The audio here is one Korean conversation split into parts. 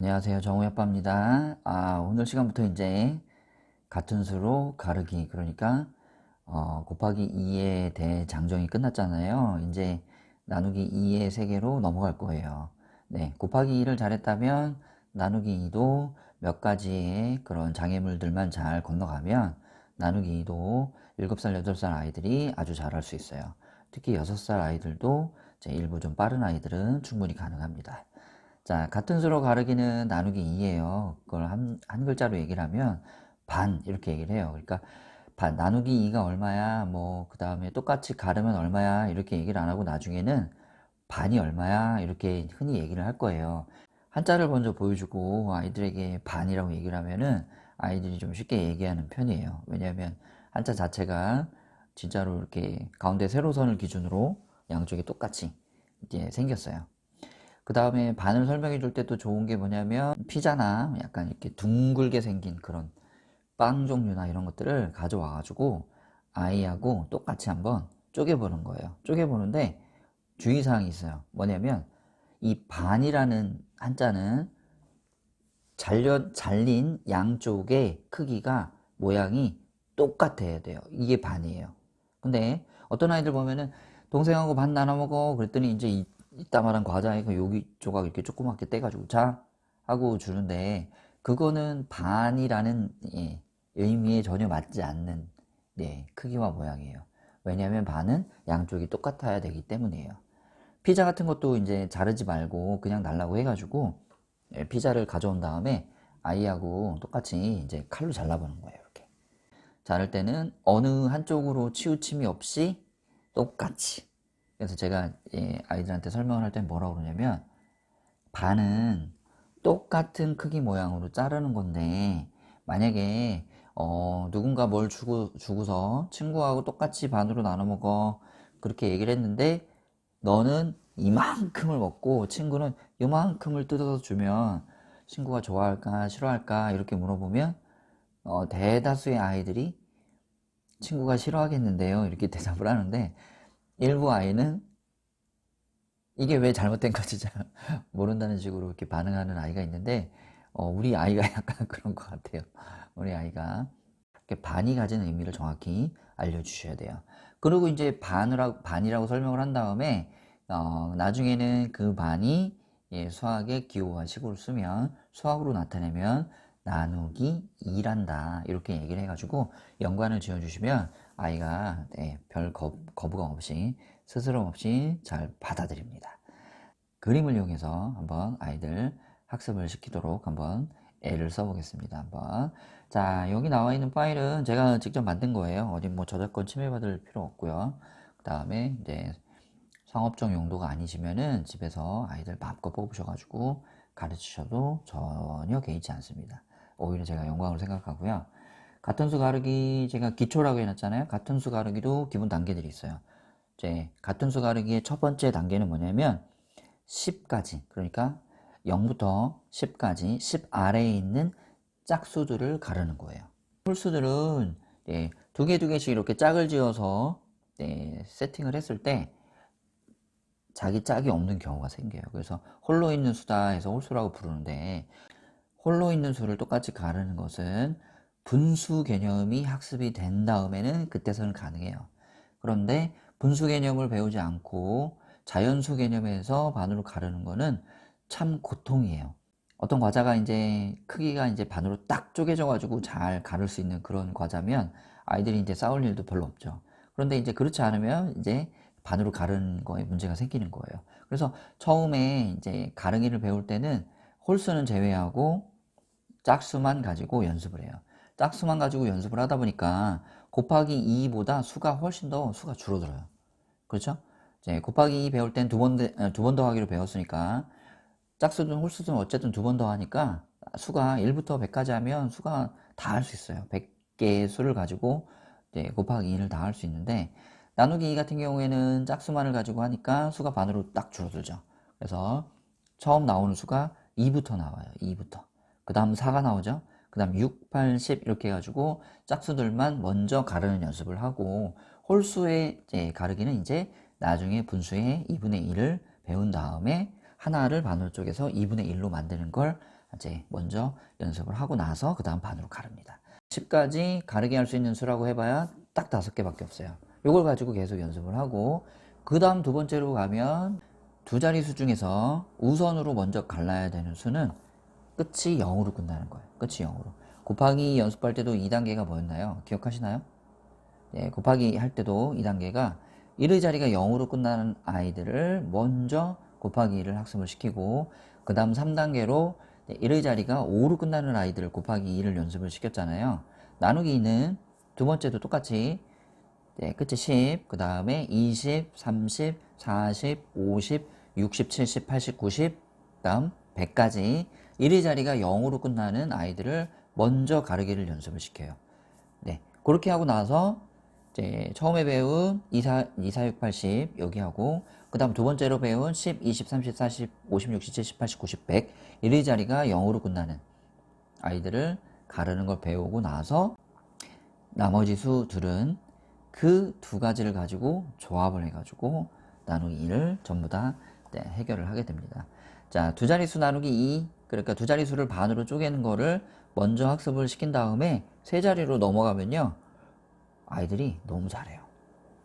안녕하세요. 정우아빠입니다 아, 오늘 시간부터 이제 같은 수로 가르기, 그러니까 어, 곱하기 2의 대장정이 끝났잖아요. 이제 나누기 2의 세계로 넘어갈 거예요. 네, 곱하기 2를 잘했다면 나누기 2도 몇 가지의 그런 장애물들만 잘 건너가면 나누기 2도 7살, 8살 아이들이 아주 잘할 수 있어요. 특히 6살 아이들도 일부 좀 빠른 아이들은 충분히 가능합니다. 자, 같은 수로 가르기는 나누기 2예요. 그걸 한, 한 글자로 얘기를 하면 반 이렇게 얘기를 해요. 그러니까 반, 나누기 2가 얼마야, 뭐, 그 다음에 똑같이 가르면 얼마야, 이렇게 얘기를 안 하고 나중에는 반이 얼마야, 이렇게 흔히 얘기를 할 거예요. 한자를 먼저 보여주고 아이들에게 반이라고 얘기를 하면은 아이들이 좀 쉽게 얘기하는 편이에요. 왜냐하면 한자 자체가 진짜로 이렇게 가운데 세로선을 기준으로 양쪽이 똑같이 이제 생겼어요. 그 다음에 반을 설명해 줄 때도 좋은 게 뭐냐면 피자나 약간 이렇게 둥글게 생긴 그런 빵 종류나 이런 것들을 가져와 가지고 아이하고 똑같이 한번 쪼개보는 거예요. 쪼개보는데 주의사항이 있어요. 뭐냐면 이 반이라는 한자는 잘려, 잘린 양쪽의 크기가 모양이 똑같아야 돼요. 이게 반이에요. 근데 어떤 아이들 보면은 동생하고 반 나눠 먹어 그랬더니 이제 이, 이따만한 과자에 그 여기 조각 이렇게 조그맣게 떼가지고 자 하고 주는데 그거는 반이라는 예, 의미에 전혀 맞지 않는 네, 크기와 모양이에요. 왜냐하면 반은 양쪽이 똑같아야 되기 때문이에요. 피자 같은 것도 이제 자르지 말고 그냥 달라고 해가지고 예, 피자를 가져온 다음에 아이하고 똑같이 이제 칼로 잘라보는 거예요. 이렇게. 자를 때는 어느 한쪽으로 치우침이 없이 똑같이. 그래서 제가 예, 아이들한테 설명을 할 때 뭐라고 그러냐면 반은 똑같은 크기 모양으로 자르는 건데 만약에 어, 누군가 뭘 주고, 주고서 친구하고 똑같이 반으로 나눠 먹어. 그렇게 얘기를 했는데 너는 이만큼을 먹고 친구는 이만큼을 뜯어서 주면 친구가 좋아할까 싫어할까 이렇게 물어보면 어, 대다수의 아이들이 친구가 싫어하겠는데요. 이렇게 대답을 하는데 일부 아이는 이게 왜 잘못된 건지 잘 모른다는 식으로 이렇게 반응하는 아이가 있는데 어, 우리 아이가 약간 그런 것 같아요. 우리 아이가 반이 가진 의미를 정확히 알려주셔야 돼요. 그리고 이제 반이라고, 반이라고 설명을 한 다음에 어, 나중에는 그 반이 예, 수학의 기호와 식으로 쓰면 수학으로 나타내면 나누기 2란다 이렇게 얘기를 해가지고 연관을 지어주시면 아이가 네, 별 거, 거부감 없이 스스럼 없이 잘 받아들입니다. 그림을 이용해서 한번 아이들 학습을 시키도록 한번 애를 써보겠습니다. 한번 자 여기 나와 있는 파일은 제가 직접 만든 거예요. 어디 뭐 저작권 침해받을 필요 없고요. 그 다음에 이제 상업적 용도가 아니시면은 집에서 아이들 마음껏 뽑으셔가지고 가르치셔도 전혀 개의치 않습니다. 오히려 제가 영광을 생각하고요. 같은 수 가르기 제가 기초라고 해놨잖아요. 같은 수 가르기도 기본 단계들이 있어요. 이제 같은 수 가르기의 첫 번째 단계는 뭐냐면 10까지 그러니까 0부터 10까지 10 아래에 있는 짝수들을 가르는 거예요. 홀수들은 네, 두개 두 개씩 이렇게 짝을 지어서 네, 세팅을 했을 때 자기 짝이 없는 경우가 생겨요. 그래서 홀로 있는 수다 해서 홀수라고 부르는데 홀로 있는 수를 똑같이 가르는 것은 분수 개념이 학습이 된 다음에는 그때서는 가능해요. 그런데 분수 개념을 배우지 않고 자연수 개념에서 반으로 가르는 거는 참 고통이에요. 어떤 과자가 이제 크기가 이제 반으로 딱 쪼개져 가지고 잘 가를 수 있는 그런 과자면 아이들이 이제 싸울 일도 별로 없죠. 그런데 이제 그렇지 않으면 이제 반으로 가르는 거에 문제가 생기는 거예요. 그래서 처음에 이제 가르기를 배울 때는 홀수는 제외하고 짝수만 가지고 연습을 해요. 짝수만 가지고 연습을 하다 보니까 곱하기 2보다 수가 훨씬 더 수가 줄어들어요. 그렇죠? 이제 곱하기 2 배울 땐 두 번, 두 번 더 하기로 배웠으니까 짝수든 홀수든 어쨌든 두 번 더 하니까 수가 1부터 100까지 하면 수가 다 할 수 있어요. 100개의 수를 가지고 이제 곱하기 2를 다 할 수 있는데 나누기 2 같은 경우에는 짝수만을 가지고 하니까 수가 반으로 딱 줄어들죠. 그래서 처음 나오는 수가 2부터 나와요. 2부터. 그 다음 4가 나오죠. 그 다음 6, 8, 10 이렇게 해가지고 짝수들만 먼저 가르는 연습을 하고 홀수의 가르기는 이제 나중에 분수의 2분의 1을 배운 다음에 하나를 반으로 쪼개서 2분의 1로 만드는 걸 이제 먼저 연습을 하고 나서 그 다음 반으로 가릅니다. 10까지 가르기 할수 있는 수라고 해봐야 딱 다섯 개밖에 없어요. 이걸 가지고 계속 연습을 하고 그 다음 두 번째로 가면 두 자릿수 중에서 우선으로 먼저 갈라야 되는 수는 끝이 0으로 끝나는 거예요. 끝이 0으로. 곱하기 연습할 때도 2단계가 뭐였나요? 기억하시나요? 네, 곱하기 할 때도 2단계가 1의 자리가 0으로 끝나는 아이들을 먼저 곱하기 1을 학습을 시키고 그 다음 3단계로 1의 자리가 5로 끝나는 아이들을 곱하기 2를 연습을 시켰잖아요. 나누기 2는 두 번째도 똑같이 네, 끝이 10, 그 다음에 20, 30, 40, 50, 60, 70, 80, 90, 다음 100까지 1의 자리가 0으로 끝나는 아이들을 먼저 가르기를 연습을 시켜요. 네, 그렇게 하고 나서 이제 처음에 배운 2, 4, 2, 4, 6, 80 여기 하고 그 다음 두 번째로 배운 10, 20, 30, 40, 50, 60, 70, 80, 90, 100 1의 자리가 0으로 끝나는 아이들을 가르는 걸 배우고 나서 나머지 수들은 그 두 가지를 가지고 조합을 해가지고 나누기 2를 전부 다 네, 해결을 하게 됩니다. 자, 두 자릿수 나누기 2, 그러니까 두 자릿수를 반으로 쪼개는 거를 먼저 학습을 시킨 다음에 세 자리로 넘어가면요. 아이들이 너무 잘해요.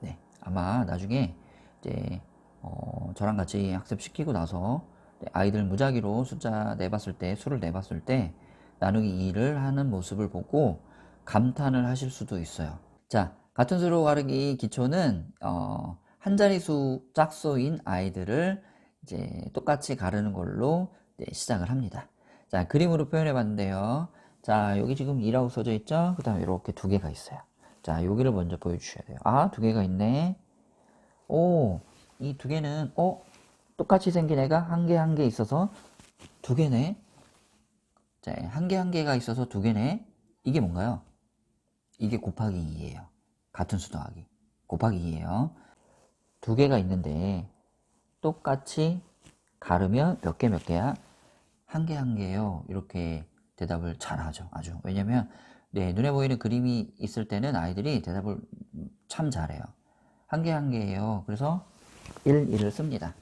네, 아마 나중에 이제 어, 저랑 같이 학습시키고 나서 네, 아이들 무작위로 숫자 내봤을 때, 수를 내봤을 때 나누기 2를 하는 모습을 보고 감탄을 하실 수도 있어요. 자, 같은 수로 가르기 기초는 어, 한 자릿수 짝수인 아이들을 이제 똑같이 가르는 걸로 네, 시작을 합니다. 자, 그림으로 표현해 봤는데요. 자, 여기 지금 2라고 써져 있죠? 그 다음에 이렇게 두 개가 있어요. 자, 여기를 먼저 보여주셔야 돼요. 아, 두 개가 있네. 오, 이 두 개는, 어, 똑같이 생긴 애가 한 개 한 개 있어서 두 개네. 자, 한 개 한 개가 있어서 두 개네. 이게 뭔가요? 이게 곱하기 2예요. 같은 수 더하기. 곱하기 2예요. 두 개가 있는데 똑같이 가르면 몇 개 몇 개야? 한 개 한 개요. 이렇게 대답을 잘 하죠. 아주. 왜냐면 네, 눈에 보이는 그림이 있을 때는 아이들이 대답을 참 잘해요. 한 개 한 개예요. 그래서 1, 1을 씁니다.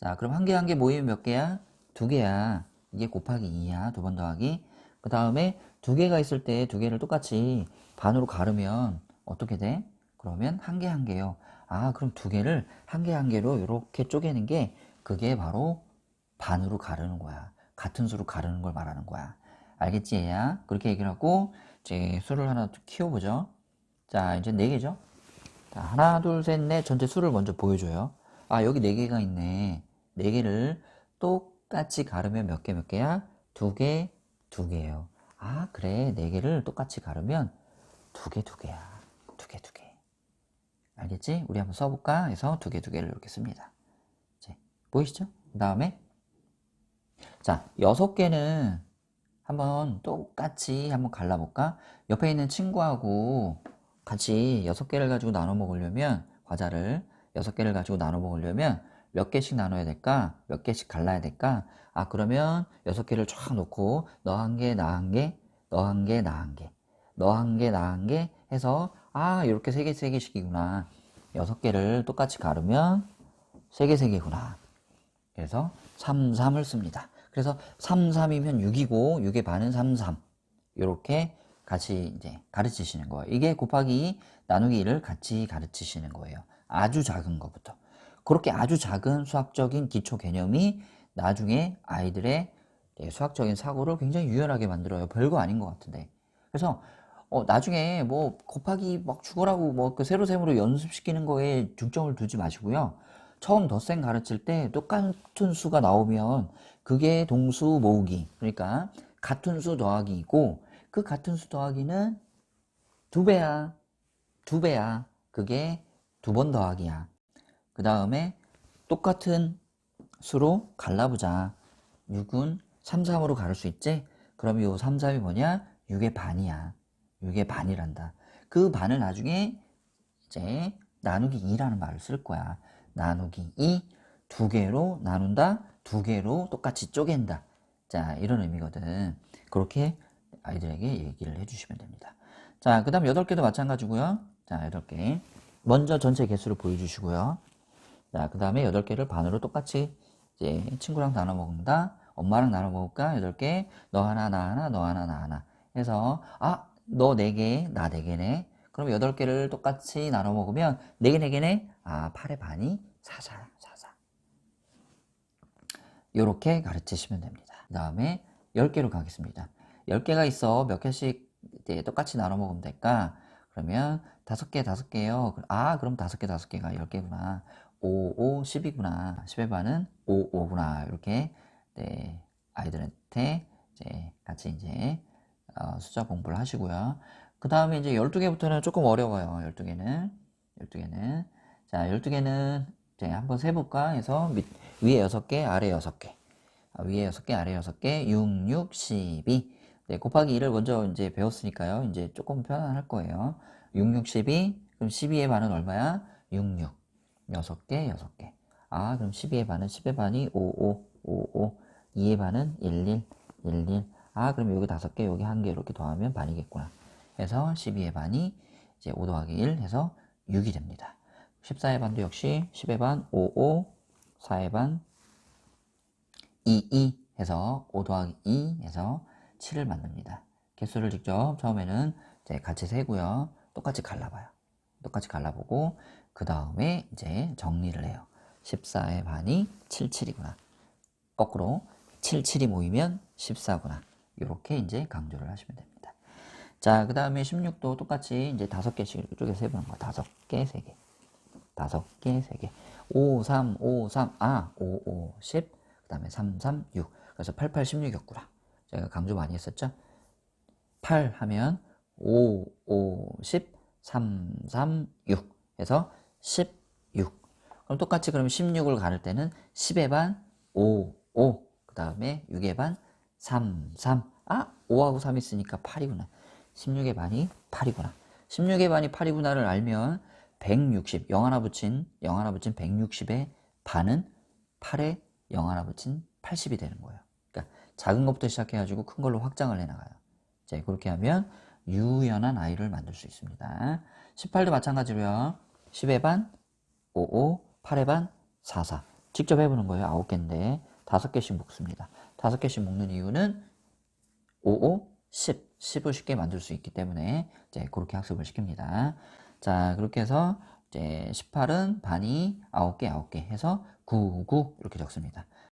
자, 그럼 한 개 한 개 모이면 몇 개야? 두 개야. 이게 곱하기 2야. 두 번 더하기. 그 다음에 두 개가 있을 때 두 개를 똑같이 반으로 가르면 어떻게 돼? 그러면 한 개 한 개요. 아, 그럼 두 개를 한개한 개로 이렇게 쪼개는 게 그게 바로 반으로 가르는 거야. 같은 수로 가르는 걸 말하는 거야. 알겠지, 얘야? 그렇게 얘기를 하고, 이제 수를 하나 키워보죠. 자, 이제 네 개죠? 자, 하나, 둘, 셋, 넷 전체 수를 먼저 보여줘요. 아, 여기 네 개가 있네. 네 개를 똑같이 가르면 몇 개, 몇 개야? 두 개, 두 개예요. 아, 그래. 네 개를 똑같이 가르면 두 개, 두 개야. 두 개, 두 개. 알겠지? 우리 한번 써볼까? 해서 두 개, 두 개를 이렇게 씁니다. 이제 보이시죠? 그 다음에 자, 여섯 개는 한번 똑같이 한번 갈라볼까? 옆에 있는 친구하고 같이 여섯 개를 가지고 나눠 먹으려면 과자를 여섯 개를 가지고 나눠 먹으려면 몇 개씩 나눠야 될까? 몇 개씩 갈라야 될까? 아, 그러면 여섯 개를 쫙 놓고 너 한 개, 나 한 개, 너 한 개, 나 한 개, 너 한 개, 나 한 개 해서 아, 이렇게 세 개, 세 개씩이구나. 여섯 개를 똑같이 가르면 세 개, 세 개구나. 그래서 3, 3을 씁니다. 그래서 3, 3이면 6이고 6의 반은 3, 3. 이렇게 같이 이제 가르치시는 거예요. 이게 곱하기 나누기 1을 같이 가르치시는 거예요. 아주 작은 것부터. 그렇게 아주 작은 수학적인 기초 개념이 나중에 아이들의 수학적인 사고를 굉장히 유연하게 만들어요. 별거 아닌 것 같은데. 그래서 어, 나중에 뭐 곱하기 막 죽어라고 뭐 그 세로셈으로 연습시키는 거에 중점을 두지 마시고요. 처음 덧셈 가르칠 때 똑같은 수가 나오면 그게 동수 모으기. 그러니까 같은 수 더하기이고 그 같은 수 더하기는 두 배야. 두 배야. 그게 두 번 더하기야. 그 다음에 똑같은 수로 갈라보자. 6은 3, 3으로 가를 수 있지? 그럼 이 3, 3이 뭐냐? 6의 반이야. 6의 반이란다. 그 반을 나중에 이제 나누기 2라는 말을 쓸 거야. 나누기 2, 두 개로 나눈다, 두 개로 똑같이 쪼갠다. 자, 이런 의미거든. 그렇게 아이들에게 얘기를 해주시면 됩니다. 자, 그 다음 8개도 마찬가지고요. 자, 8개. 먼저 전체 개수를 보여주시고요. 자, 그 다음에 8개를 반으로 똑같이 이제 친구랑 나눠 먹는다. 엄마랑 나눠 먹을까? 8개. 너 하나, 나 하나, 너 하나, 나 하나. 해서, 아, 너 4개, 나 4개네. 그럼 8개를 똑같이 나눠 먹으면 4개, 4개네? 아, 8의 반이 4사, 4사. 요렇게 가르치시면 됩니다. 그 다음에 10개로 가겠습니다. 10개가 있어. 몇 개씩 똑같이 나눠 먹으면 될까? 그러면 5개, 5개요. 아, 그럼 5개, 5개가 10개구나. 5, 5, 10이구나. 10의 반은 5, 5구나. 이렇게, 네, 아이들한테 이제 같이 이제, 어, 숫자 공부를 하시고요. 그 다음에 이제 12개부터는 조금 어려워요. 12개는. 12개는. 자, 12개는 이제 한번 세볼까 해서 밑, 위에 6개, 아래 6개. 아, 위에 6개, 아래 6개, 6, 6, 12. 네, 곱하기 2를 먼저 이제 배웠으니까요. 이제 조금 편안할 거예요. 6, 6, 12. 그럼 12의 반은 얼마야? 6, 6. 6개, 6개. 아, 그럼 12의 반은 10의 반이 5, 5, 5, 5. 2의 반은 1, 1, 1, 1. 아, 그럼 여기 5개, 여기 1개 이렇게 더하면 반이겠구나. 해서 12의 반이 이제 5 더하기 1 해서 6이 됩니다. 14의 반도 역시 10의 반 5, 5, 4의 반 2, 2 해서 5 더하기 2 해서 7을 만듭니다. 개수를 직접 처음에는 이제 같이 세고요. 똑같이 갈라봐요. 똑같이 갈라보고 그 다음에 이제 정리를 해요. 14의 반이 7, 7이구나. 거꾸로 7, 7이 모이면 14구나. 이렇게 이제 강조를 하시면 됩니다. 자, 그 다음에 16도 똑같이 이제 5개씩 이쪽에 세보는 거. 5개, 3개. 5개, 3개. 5, 3, 5, 3. 아, 5, 5, 10. 그 다음에 3, 3, 6. 그래서 8, 8, 16이었구나. 제가 강조 많이 했었죠? 8 하면 5, 5, 10, 3, 3, 6 해서 16. 그럼 똑같이 그럼 16을 가를 때는 10의 반 5, 5. 그 다음에 6의 반 3, 3. 아, 5하고 3 있으니까 8이구나. 16의 반이 8이구나. 16의 반이 8이구나를 알면 160, 0 하나 붙인, 0 하나 붙인 160의 반은 8에 0 하나 붙인 80이 되는 거예요. 그러니까 작은 것부터 시작해 가지고 큰 걸로 확장을 해 나가요. 자, 그렇게 하면 유연한 아이를 만들 수 있습니다. 18도 마찬가지로요. 10의 반, 5, 5, 8의 반, 4, 4. 직접 해보는 거예요. 9개인데 5개씩 묶습니다. 5개씩 묶는 이유는 5, 5, 10. 10을 쉽게 만들 수 있기 때문에 이제 그렇게 학습을 시킵니다. 자, 그렇게 해서 이제 18은 반이 9개, 9개 해서 9, 9 이렇게 적습니다.